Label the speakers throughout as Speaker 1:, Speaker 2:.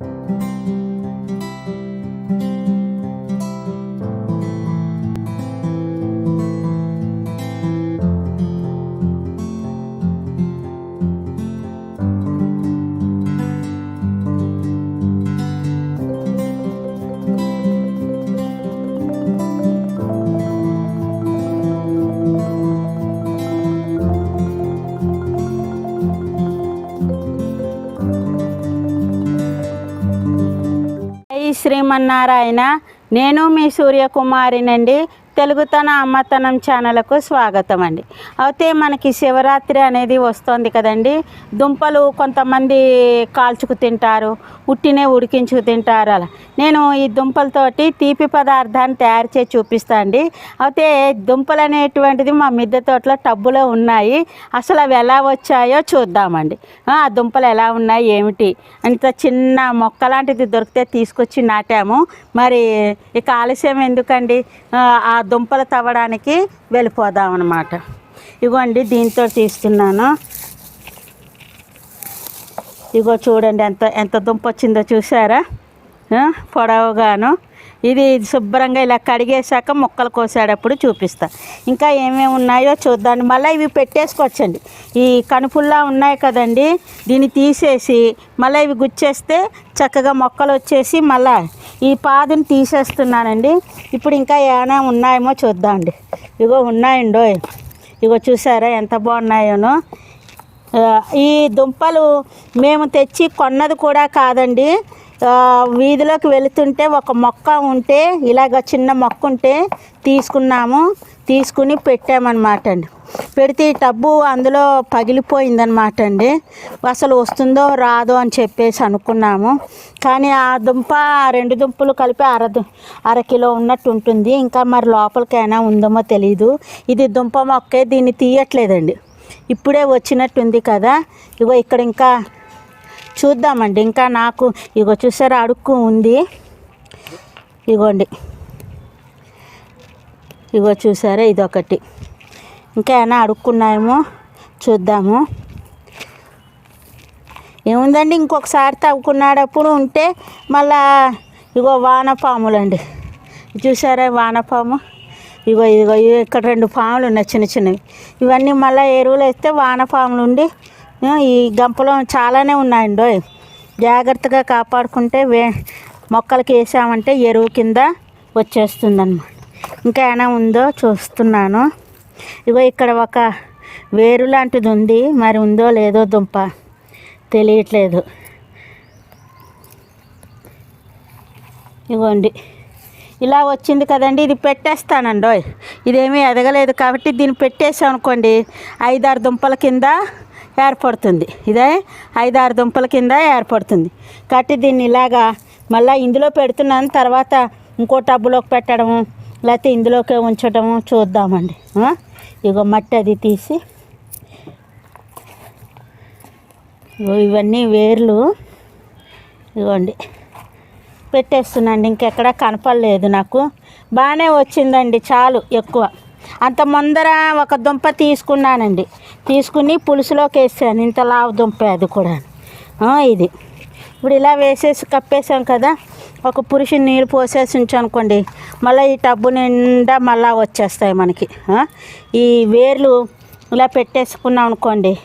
Speaker 1: Thank you. Srimannarayana నేను మీ సూర్యకుమారినండి. తెలుగుతన అమ్మతనం ఛానల్కు స్వాగతం అండి అయితే మనకి శివరాత్రి అనేది వస్తుంది కదండి. దుంపలు కొంతమంది కాల్చుకు తింటారు ఉట్టినే ఉడికించుకు తింటారు అలా. నేను ఈ దుంపలతోటి తీపి పదార్థాన్ని తయారు చేసి చూపిస్తాను అండి. అయితే దుంపలు అనేటువంటిది మా మిద్దె తోటలో టబ్బులో ఉన్నాయి. అసలు అవి ఎలా వచ్చాయో చూద్దామండి. ఆ దుంపలు ఎలా ఉన్నాయి ఏమిటి? అంత చిన్న మొక్క లాంటిది దొరికితే తీసుకొచ్చి నాటాము. మరి ఇక ఆలస్యం ఎందుకండి? ఆ దుంపలు తవ్వడానికి వెళ్ళిపోదాం అనమాట ఇగోండి దీంతో తీస్తున్నాను. ఇగో చూడండి ఎంత ఎంత దుంప వచ్చిందో చూసారా పొడవుగాను. ఇది శుభ్రంగా ఇలా కడిగేశాక ముక్కలు కోసేటప్పుడు చూపిస్తా. ఇంకా ఏమేమి ఉన్నాయో చూద్దాం. మళ్ళీ ఇవి పెట్టేసుకోవచ్చండి. ఈ కనుపుల్లా ఉన్నాయి కదండి దీన్ని తీసేసి మళ్ళీ ఇవి గుచ్చేస్తే చక్కగా మొక్కలు వచ్చేసి మళ్ళీ ఈ పాదుని తీసేస్తున్నానండి. ఇప్పుడు ఇంకా ఏమైనా ఉన్నాయేమో చూద్దామండి. ఇగో ఉన్నాయండో ఇగో చూసారా ఎంత బాగున్నాయోనో. ఈ దుంపలు మేము తెచ్చి కొన్నది కూడా కాదండి. వీధిలోకి వెళుతుంటే ఒక మొక్క ఉంటే ఇలాగ చిన్న మొక్క ఉంటే తీసుకున్నాము. తీసుకుని పెట్టామన్నమాట అండి. పెడితే ఈ టబ్బు అందులో పగిలిపోయిందనమాట అండి అసలు వస్తుందో రాదో అని చెప్పేసి అనుకున్నాము. కానీ ఆ దుంప రెండు దుంపలు కలిపి అర దు- అర కిలో ఉన్నట్టు ఉంటుంది. ఇంకా మరి లోపలికైనా ఉందేమో తెలియదు ఇది దుంప మొక్కే దీన్ని తీయట్లేదండి. ఇప్పుడే వచ్చినట్టుంది కదా. ఇగో ఇక్కడ ఇంకా చూద్దామండి. ఇంకా నాకు ఇగో చూసారా అడుక్కు ఉంది. ఇగోండి. ఇగో చూసారా ఇదొకటి. ఇంకా ఏమైనా అడుక్కున్నాయేమో చూద్దాము. ఏముందండి? ఇంకొకసారి తవ్వుకున్నాడప్పుడు ఉంటే మళ్ళా ఇగో వానపాములండి. చూసారా వానపాము? ఇగో ఇగో ఇక్కడ రెండు పాములు ఉన్నాయి చిన్న చిన్నవి. ఇవన్నీ మళ్ళీ ఎరువులు వేస్తే వానపాములు ఉండి ఈ గంపలో చాలానే ఉన్నాయండి జాగ్రత్తగా కాపాడుకుంటే వే మొక్కలకి వేసామంటే ఎరువు కింద వచ్చేస్తుందన్నమాట. ఇంకా ఏమైనా ఉందో చూస్తున్నాను. ఇగో ఇక్కడ ఒక వేరు లాంటిది ఉంది. మరి ఉందో లేదో దుంప తెలియట్లేదు. ఇగోండి. ఇలా వచ్చింది కదండి ఇది పెట్టేస్తానండి ఇదేమీ ఎదగలేదు కాబట్టి దీన్ని పెట్టేసాం అనుకోండి ఐదారు దుంపల కింద ఏర్పడుతుంది. ఇదే ఐదారు దుంపల కింద ఏర్పడుతుంది. కాబట్టి దీన్ని ఇలాగా మళ్ళీ ఇందులో పెడుతున్నాను తర్వాత ఇంకో టబ్బులోకి పెట్టడము లేకపోతే ఇందులోకే ఉంచడము చూద్దామండి. ఇగో మట్టి అది తీసి ఇవన్నీ వేర్లు. ఇగోండి. పెట్టేస్తున్నాండి. ఇంకెక్కడ కనపడలేదు నాకు. బాగానే వచ్చిందండి చాలు ఎక్కువ. అంత ముందర ఒక దుంప తీసుకున్నానండి. తీసుకుని పులుసులోకి వేసాను. ఇంత లావు దుంప అది కూడా. ఇది. ఇప్పుడు ఇలా వేసేసి కప్పేసాం కదా. ఒక పురుషు నీళ్ళు పోసేసి ఉంచనుకోండి. మళ్ళీ ఈ టబ్బు నిండా మళ్ళా వచ్చేస్తాయి మనకి. ఈ వేర్లు ఇలా పెట్టేసుకున్నాం అనుకోండి.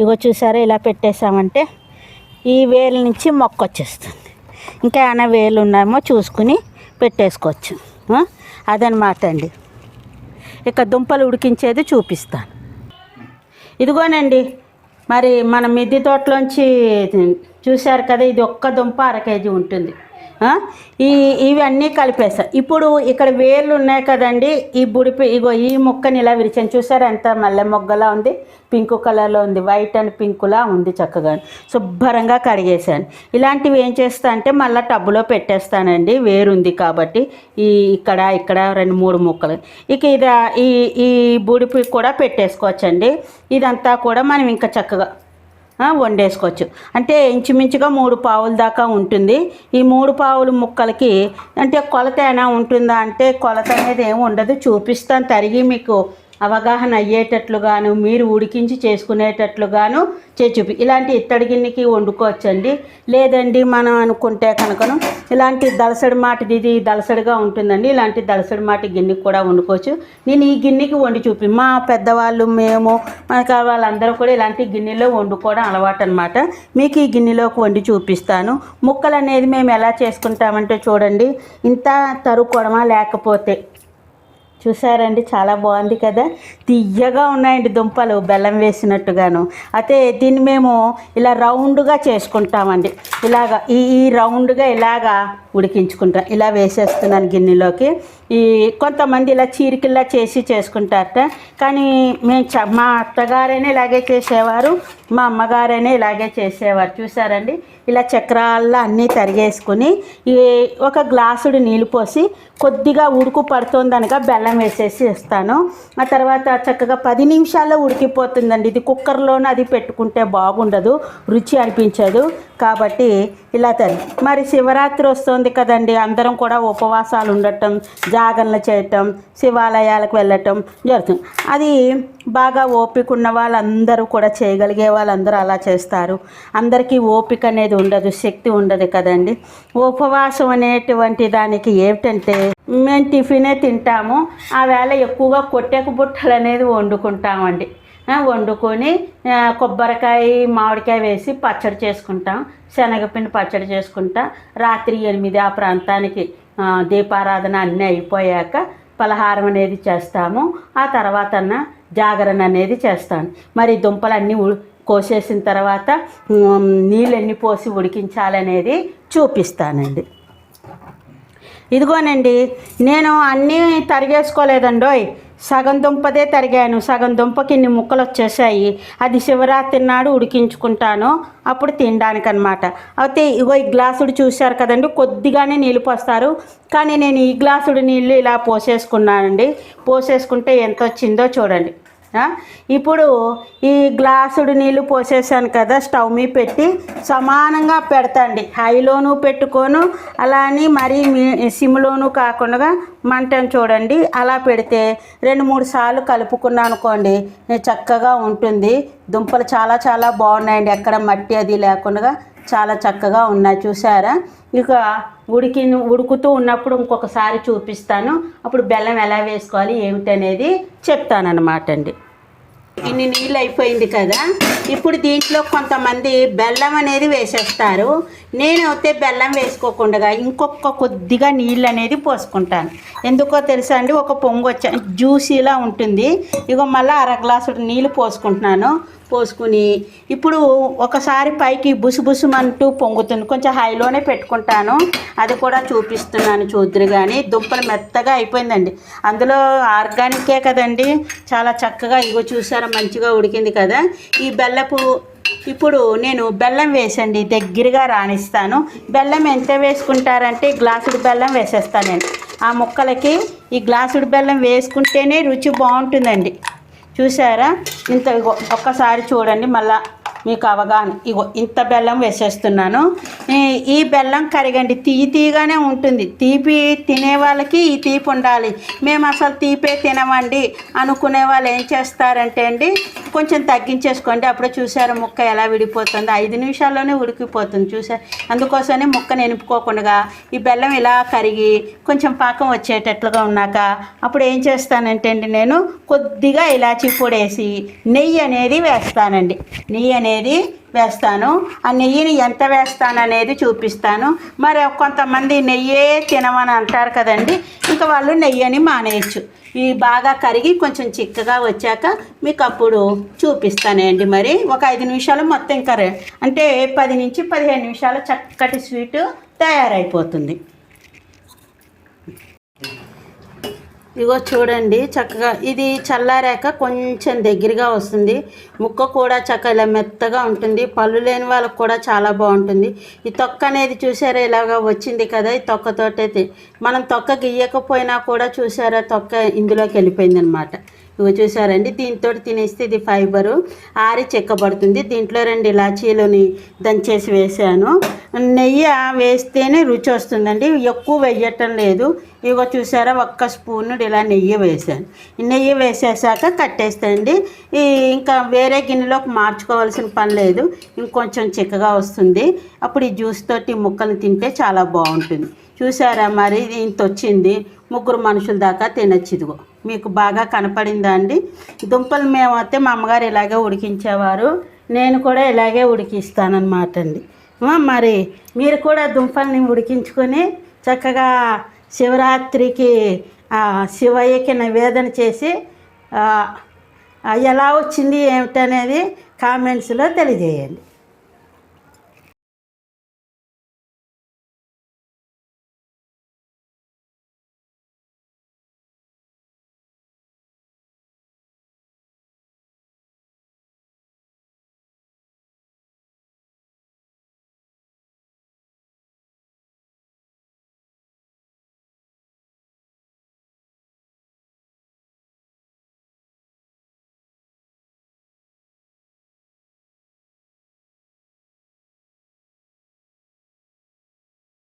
Speaker 1: ఇగో చూసారా ఇలా పెట్టేసామంటే ఈ వేర్ల నుంచి మొక్క వచ్చేస్తుంది ఇంకా ఏమైనా వేలు ఉన్నాయేమో చూసుకుని పెట్టేసుకోవచ్చు. అదనమాట అండి. ఇక దుంపలు ఉడికించేది చూపిస్తాను. ఇదిగోనండి మరి మన మిద్ది తోటలోంచి చూశారు కదా ఇది ఒక్క దుంప అర కేజీ ఉంటుంది. ఈ ఇవన్నీ కలిపేసా ఇప్పుడు ఇక్కడ వేర్లు ఉన్నాయి కదండి ఈ బుడిపి ఇగో ఈ మొక్కని ఇలా విరిచాను. చూసారు ఎంత మల్లె మొగ్గలా ఉంది? పింక్ కలర్లో ఉంది. వైట్ అండ్ పింకులా ఉంది చక్కగా. శుభ్రంగా కడిగేశాను. ఇలాంటివి ఏం చేస్తా అంటే మళ్ళీ టబ్బులో పెట్టేస్తానండి. వేరుంది కాబట్టి ఈ ఇక్కడ ఇక్కడ రెండు మూడు ముక్కలు. ఇక ఇది ఈ ఈ బుడిపి కూడా పెట్టేసుకోవచ్చండి. ఇదంతా కూడా మనం ఇంకా చక్కగా వండేసుకోవచ్చు. అంటే ఇంచుమించుగా మూడు పావుల దాకా ఉంటుంది. ఈ మూడు పావులు ముక్కలకి అంటే కొలత ఏమైనా ఉంటుందా? అంటే కొలత అనేది ఏమి ఉండదు. చూపిస్తాను తరిగి మీకు. అవగాహన అయ్యేటట్లుగాను మీరు ఉడికించి చేసుకునేటట్లుగాను చేసి చూపి ఇలాంటి ఇత్తడి గిన్నెకి వండుకోవచ్చండి. లేదండి మనం అనుకుంటే కనుకను ఇలాంటి దలసడి మాటిది ఇది దలసడిగా ఉంటుందండి. ఇలాంటి దలసడి మాటి గిన్నెకి కూడా వండుకోవచ్చు. నేను ఈ గిన్నెకి వండి చూపి. మా పెద్దవాళ్ళు మేము మనకు వాళ్ళందరూ కూడా ఇలాంటి గిన్నెలో వండుకోవడం అలవాటు అనమాట మీకు ఈ గిన్నెలోకి వండి చూపిస్తాను. ముక్కలు అనేది మేము ఎలా చేసుకుంటామంటే చూడండి. ఇంత తరుక్కోవడమా? లేకపోతే చూసారండి చాలా బాగుంది కదా? తియ్యగా ఉన్నాయండి దుంపలు బెల్లం వేసినట్టుగాను. అయితే దీన్ని మేము ఇలా రౌండ్గా చేసుకుంటామండి. ఇలాగా ఈ ఈ రౌండ్గా ఇలాగా ఉడికించుకుంటాం. ఇలా వేసేస్తున్నాను గిన్నెలోకి. ఈ కొంతమంది ఇలా చీరికల్లా చేసి చేసుకుంటారట. కానీ మేము చ మా అత్తగారైనా ఇలాగే చేసేవారు మా అమ్మగారైనా ఇలాగే చేసేవారు. చూసారండి ఇలా చక్రాల్లో అన్నీ తరిగేసుకుని ఈ ఒక గ్లాసుడు నీళ్ళు పోసి కొద్దిగా ఉడుకు పడుతుందనగా బెల్లం వేసేసి ఇస్తాను. ఆ తర్వాత చక్కగా పది నిమిషాల్లో ఉడికిపోతుందండి. ఇది కుక్కర్లోనే అది పెట్టుకుంటే బాగుండదు రుచి అనిపించదు. కాబట్టి ఇలా తల్లి. మరి శివరాత్రి వస్తుంది కదండి. అందరం కూడా ఉపవాసాలు ఉండటం జాగరణ చేయటం శివాలయాలకు వెళ్ళటం జరుగుతుంది. అది బాగా ఓపిక ఉన్న వాళ్ళందరూ కూడా చేయగలిగే వాళ్ళందరూ అలా చేస్తారు. అందరికీ ఓపిక అనేది ఉండదు శక్తి ఉండదు కదండి. ఉపవాసం అనేటువంటి దానికి ఏమిటంటే మేము టిఫినే తింటాము. ఆ వేళ ఎక్కువగా కొట్టెక బుట్టలు అనేది వండుకుంటామండి. వండుకొని కొబ్బరికాయ మామిడికాయ వేసి పచ్చడి చేసుకుంటాం. శనగపిండి పచ్చడి చేసుకుంటా. రాత్రి ఎనిమిది ఆ ప్రాంతానికి దీపారాధన అన్నీ అయిపోయాక పలహారం అనేది చేస్తాము. ఆ తర్వాత జాగరణ అనేది చేస్తాను. మరి దుంపలన్నీ ఉ కోసేసిన తర్వాత నీళ్ళన్నీ పోసి ఉడికించాలనేది చూపిస్తానండి. ఇదిగోనండి నేను అన్నీ తరిగేసుకోలేదండోయ్. సగం దుంపదే తరిగాను. సగం దుంపకి ఇన్ని ముక్కలు వచ్చేసాయి అది శివరాత్రి నాడు ఉడికించుకుంటాను. అప్పుడు తినడానికి అనమాట అయితే ఇగో ఈ గ్లాసుడు చూశారు కదండి కొద్దిగానే నీళ్ళు పోస్తారు. కానీ నేను ఈ గ్లాసుడు నీళ్ళు ఇలా పోసేసుకున్నానండి. పోసేసుకుంటే ఎంత వచ్చిందో చూడండి. ఇప్పుడు ఈ గ్లాసుడు నీళ్ళు పోసేసాను కదా స్టవ్ మీద పెట్టి సమానంగా పెడతాండి. హైలోను పెట్టుకోను అలా అని మరీ సిమ్లోనూ సిమ్లోను కాకుండా మంటను చూడండి. అలా పెడితే రెండు మూడు సార్లు కలుపుకున్నాను అనుకోండి చక్కగా ఉంటుంది. దుంపలు చాలా చాలా బాగున్నాయండి. ఎక్కడ మట్టి అది లేకుండా చాలా చక్కగా ఉన్నాయి చూసారా ఇక ఉడికి ఉడుకుతూ ఉన్నప్పుడు ఇంకొకసారి చూపిస్తాను. అప్పుడు బెల్లం ఎలా వేసుకోవాలి ఏమిటనేది చెప్తానమాట అండి. ఇన్ని నీళ్ళు అయిపోయింది కదా? ఇప్పుడు దీంట్లో కొంతమంది బెల్లం అనేది వేసేస్తారు. నేనైతే బెల్లం వేసుకోకుండా ఇంకొక కొద్దిగా నీళ్ళు అనేది పోసుకుంటాను. ఎందుకో తెలుసా అండి? ఒక పొంగు వచ్చా జ్యూసీలా ఉంటుంది. ఇగో మళ్ళీ అర గ్లాసుడు నీళ్ళు పోసుకుంటున్నాను. పోసుకుని ఇప్పుడు ఒకసారి పైకి బుసుబుసుమంటూ పొంగుతుంది. కొంచెం హైలోనే పెట్టుకుంటాను. అది కూడా చూపిస్తున్నాను చూద్దరు కానీ దుంపలు మెత్తగా అయిపోయిందండి. అందులో ఆర్గానికే కదండి. చాలా చక్కగా ఇగో చూసారా మంచిగా ఉడికింది కదా. ఈ బెల్లపు ఇప్పుడు నేను బెల్లం వేసండి దగ్గరగా రాణిస్తాను. బెల్లం ఎంత వేసుకుంటారంటే గ్లాసుడు బెల్లం వేసేస్తాను నేను. ఆ ముక్కలకి ఈ గ్లాసుడు బెల్లం వేసుకుంటేనే రుచి బాగుంటుందండి. చూసారా? ఇంత ఇగో ఒక్కసారి చూడండి మళ్ళా మీకు అవగాహన. ఇగో ఇంత బెల్లం వేసేస్తున్నాను. ఈ- బెల్లం కరిగండి తీయి తీయగానే ఉంటుంది. తీపి తినే వాళ్ళకి ఈ తీపి ఉండాలి. మేము అసలు తీపే తినమండి అనుకునే వాళ్ళు ఏం చేస్తారంటే అండి కొంచెం తగ్గించేసుకోండి. అప్పుడే చూసారు ముక్క ఎలా విడిపోతుంది. ఐదు నిమిషాల్లోనే ఉడికిపోతుంది. చూసారు అందుకోసమే ముక్క నింపుకోకుండా ఈ బెల్లం ఇలా కరిగి కొంచెం పాకం వచ్చేటట్లుగా ఉన్నాక అప్పుడు ఏం చేస్తానంటే అండి నేను కొద్దిగా ఇలాచి పొడి వేసి నెయ్యి అనేది వేస్తానండి. నెయ్యి అనేది వేస్తాను. ఆ నెయ్యిని ఎంత వేస్తాను అనేది చూపిస్తాను. మరి కొంతమంది నెయ్యే తినమని అంటారు కదండి ఇంకా వాళ్ళు నెయ్యి అని మానేయచ్చు. ఇవి బాగా కరిగి కొంచెం చిక్కగా వచ్చాక మీకు అప్పుడు చూపిస్తానండి మరి. ఒక ఐదు నిమిషాలు మొత్తం ఇంకా అంటే పది నుంచి పదిహేను నిమిషాలు చక్కటి స్వీటు తయారైపోతుంది. ఇగో చూడండి చక్కగా ఇది చల్లారాక కొంచెం దగ్గరగా వస్తుంది. ముక్క కూడా చక్కగా ఇలా మెత్తగా ఉంటుంది. పళ్ళు లేని వాళ్ళకి కూడా చాలా బాగుంటుంది. ఈ తొక్క అనేది చూసారా ఇలాగా వచ్చింది కదా? ఈ తొక్కతోటైతే మనం తొక్క గీయకపోయినా కూడా చూసారా? తొక్క ఇందులోకి వెళ్ళిపోయింది అనమాట ఇవి చూసారండి దీంతో తినేస్తే ఇది ఫైబరు ఆరి చెక్కబడుతుంది దీంట్లో రెండు ఇలాచీలని దంచేసి వేసాను. నెయ్యి వేస్తేనే రుచి వస్తుందండి. ఎక్కువ వేయటం లేదు. ఇగో చూసారా ఒక్క స్పూన్ ఇలా నెయ్యి వేసాను. నెయ్యి వేసేసాక కట్టేస్తాయండి ఈ ఇంకా వేరే గిన్నెలోకి మార్చుకోవాల్సిన పని లేదు. ఇంకొంచెం చిక్కగా వస్తుంది. అప్పుడు ఈ జ్యూస్ తోటి ముక్కలు తింటే చాలా బాగుంటుంది. చూసారా మరి ఇంత వచ్చింది. ముగ్గురు మనుషుల దాకా తినచ్చు ఇదిగో. మీకు బాగా కనపడిందా అండి? దుంపలు మేమైతే మా అమ్మగారు ఇలాగే ఉడికించేవారు. నేను కూడా ఇలాగే ఉడికిస్తానన్నమాట అండి. మరి మీరు కూడా దుంపల్ని ఉడికించుకొని చక్కగా శివరాత్రికి శివయ్యకి నివేదన చేసి ఎలా వచ్చింది ఏమిటనేది కామెంట్స్లో తెలియజేయండి.